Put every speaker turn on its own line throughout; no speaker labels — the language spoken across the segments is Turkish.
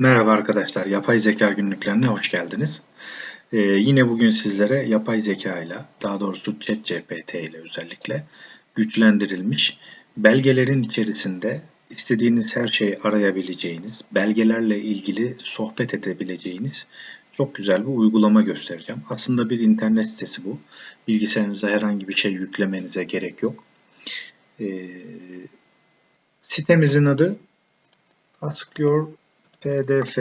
Merhaba arkadaşlar, yapay zeka günlüklerine hoş geldiniz. Ee, yine bugün sizlere yapay zeka ile, daha doğrusu ChatGPT ile özellikle güçlendirilmiş belgelerin içerisinde istediğiniz her şeyi arayabileceğiniz, belgelerle ilgili sohbet edebileceğiniz çok güzel bir uygulama göstereceğim. Aslında bir internet sitesi bu. Bilgisayarınıza herhangi bir şey yüklemenize gerek yok. Ee, sitemizin adı Ask Your PDF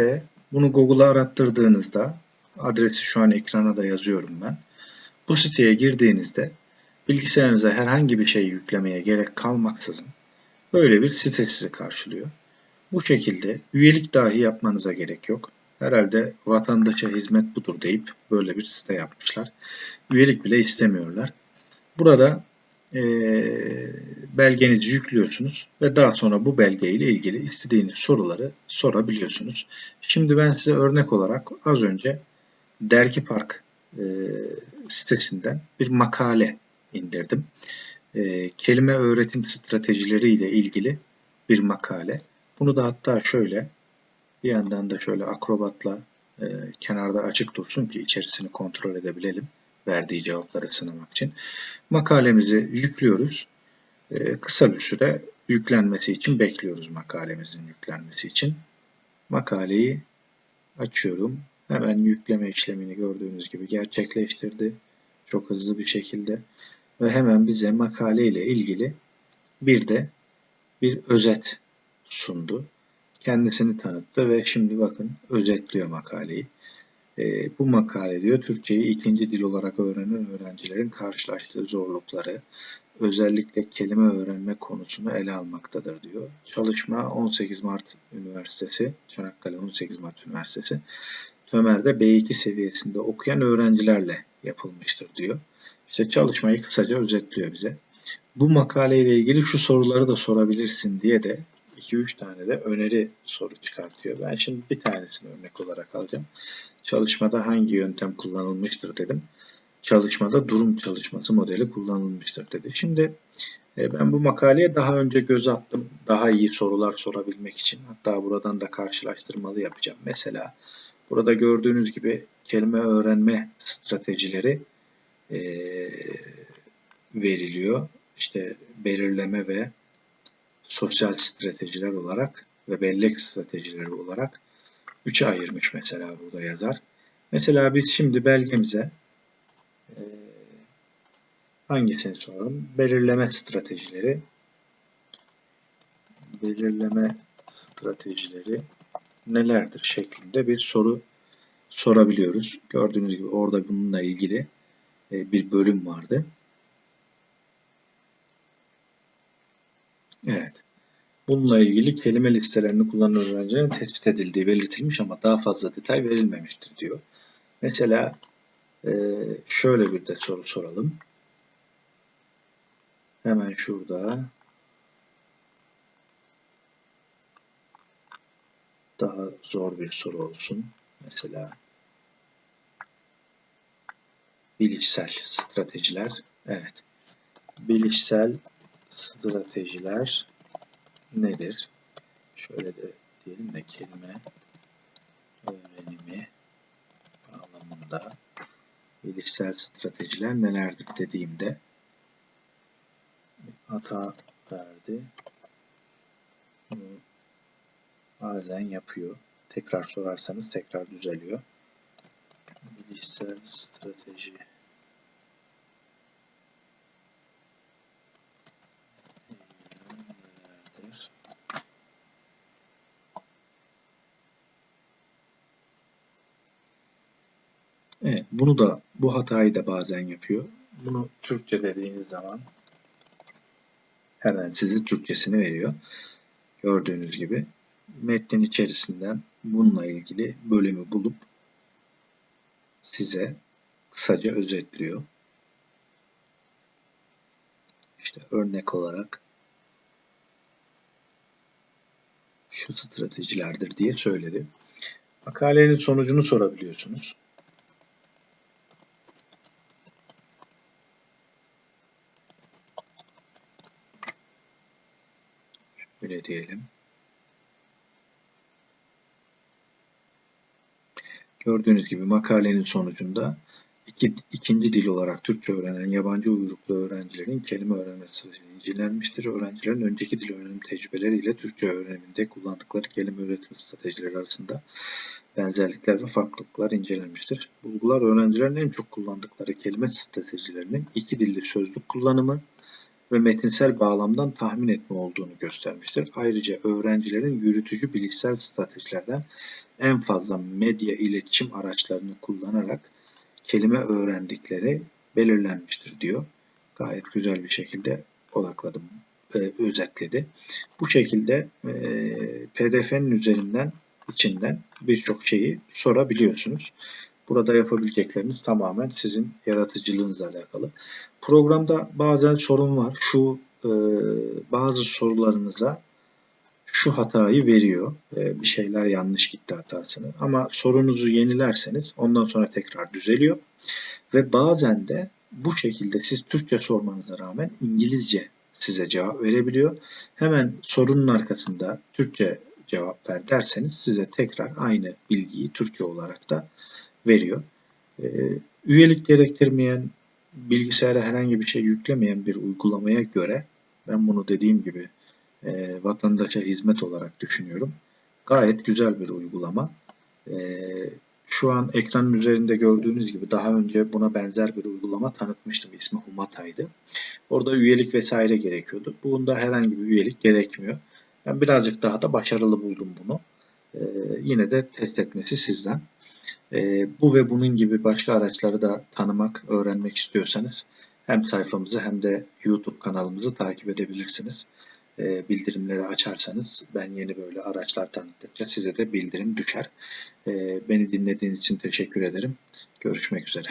bunu Google'a arattırdığınızda adresi şu an ekrana da yazıyorum ben. Bu siteye girdiğinizde bilgisayarınıza herhangi bir şey yüklemeye gerek kalmaksızın böyle bir site sizi karşılıyor. Bu şekilde üyelik dahi yapmanıza gerek yok. Herhalde vatandaşa hizmet budur deyip böyle bir site yapmışlar. Üyelik bile istemiyorlar. Burada e, belgenizi yüklüyorsunuz ve daha sonra bu belge ile ilgili istediğiniz soruları sorabiliyorsunuz. Şimdi ben size örnek olarak az önce Dergi Park e, sitesinden bir makale indirdim. E, kelime öğretim stratejileri ile ilgili bir makale. Bunu da hatta şöyle bir yandan da şöyle akrobatla e, kenarda açık dursun ki içerisini kontrol edebilelim verdiği cevapları sınamak için. Makalemizi yüklüyoruz. Ee, kısa bir süre yüklenmesi için bekliyoruz makalemizin yüklenmesi için. Makaleyi açıyorum. Hemen yükleme işlemini gördüğünüz gibi gerçekleştirdi. Çok hızlı bir şekilde. Ve hemen bize makale ile ilgili bir de bir özet sundu. Kendisini tanıttı ve şimdi bakın özetliyor makaleyi. E, bu makale diyor Türkçeyi ikinci dil olarak öğrenen öğrencilerin karşılaştığı zorlukları, özellikle kelime öğrenme konusunu ele almaktadır diyor. Çalışma 18 Mart Üniversitesi, Çanakkale 18 Mart Üniversitesi, Tömer'de B2 seviyesinde okuyan öğrencilerle yapılmıştır diyor. İşte çalışmayı kısaca özetliyor bize. Bu makaleyle ilgili şu soruları da sorabilirsin diye de 2-3 tane de öneri soru çıkartıyor. Ben şimdi bir tanesini örnek olarak alacağım. Çalışmada hangi yöntem kullanılmıştır dedim. Çalışmada durum çalışması modeli kullanılmıştır dedi. Şimdi e, ben bu makaleye daha önce göz attım. Daha iyi sorular sorabilmek için. Hatta buradan da karşılaştırmalı yapacağım. Mesela burada gördüğünüz gibi kelime öğrenme stratejileri e, veriliyor. İşte belirleme ve sosyal stratejiler olarak ve bellek stratejileri olarak üçe ayırmış mesela burada yazar. Mesela biz şimdi belgemize e, hangisini soralım? Belirleme stratejileri belirleme stratejileri nelerdir şeklinde bir soru sorabiliyoruz. Gördüğünüz gibi orada bununla ilgili e, bir bölüm vardı. Evet. Bununla ilgili kelime listelerini kullanan öğrencilerin tespit edildiği belirtilmiş ama daha fazla detay verilmemiştir diyor. Mesela e, şöyle bir de soru soralım. Hemen şurada daha zor bir soru olsun. Mesela bilişsel stratejiler. Evet. Bilişsel stratejiler nedir? Şöyle de diyelim de kelime öğrenimi bağlamında bilişsel stratejiler nelerdir dediğimde hata verdi. bazen yapıyor. Tekrar sorarsanız tekrar düzeliyor. Bilişsel strateji Evet, bunu da bu hatayı da bazen yapıyor. Bunu Türkçe dediğiniz zaman hemen sizi Türkçesini veriyor. Gördüğünüz gibi metnin içerisinden bununla ilgili bölümü bulup size kısaca özetliyor. İşte örnek olarak şu stratejilerdir diye söyledi. Makalenin sonucunu sorabiliyorsunuz. Öyle diyelim. Gördüğünüz gibi makalenin sonucunda iki, ikinci dil olarak Türkçe öğrenen yabancı uyruklu öğrencilerin kelime öğrenme stratejisi incelenmiştir. Öğrencilerin önceki dil öğrenim tecrübeleriyle Türkçe öğreniminde kullandıkları kelime üretim stratejileri arasında benzerlikler ve farklılıklar incelenmiştir. Bulgular öğrencilerin en çok kullandıkları kelime stratejilerinin iki dilli sözlük kullanımı ve metinsel bağlamdan tahmin etme olduğunu göstermiştir. Ayrıca öğrencilerin yürütücü bilişsel stratejilerden en fazla medya iletişim araçlarını kullanarak kelime öğrendikleri belirlenmiştir diyor. Gayet güzel bir şekilde odakladı, e, özetledi. Bu şekilde e, PDF'nin üzerinden içinden birçok şeyi sorabiliyorsunuz. Burada yapabilecekleriniz tamamen sizin yaratıcılığınızla alakalı. Programda bazen sorun var. Şu e, bazı sorularınıza şu hatayı veriyor. E, bir şeyler yanlış gitti hatasını. Ama sorunuzu yenilerseniz ondan sonra tekrar düzeliyor. Ve bazen de bu şekilde siz Türkçe sormanıza rağmen İngilizce size cevap verebiliyor. Hemen sorunun arkasında Türkçe cevap ver derseniz size tekrar aynı bilgiyi Türkçe olarak da veriyor. E, üyelik gerektirmeyen, bilgisayara herhangi bir şey yüklemeyen bir uygulamaya göre ben bunu dediğim gibi e, vatandaşa hizmet olarak düşünüyorum. Gayet güzel bir uygulama. E, şu an ekranın üzerinde gördüğünüz gibi daha önce buna benzer bir uygulama tanıtmıştım. İsmi Humata'ydı. Orada üyelik vesaire gerekiyordu. Bunda herhangi bir üyelik gerekmiyor. Ben birazcık daha da başarılı buldum bunu. E, yine de test etmesi sizden. E, bu ve bunun gibi başka araçları da tanımak, öğrenmek istiyorsanız hem sayfamızı hem de YouTube kanalımızı takip edebilirsiniz. E, bildirimleri açarsanız ben yeni böyle araçlar tanıttıkça size de bildirim düşer. E, beni dinlediğiniz için teşekkür ederim. Görüşmek üzere.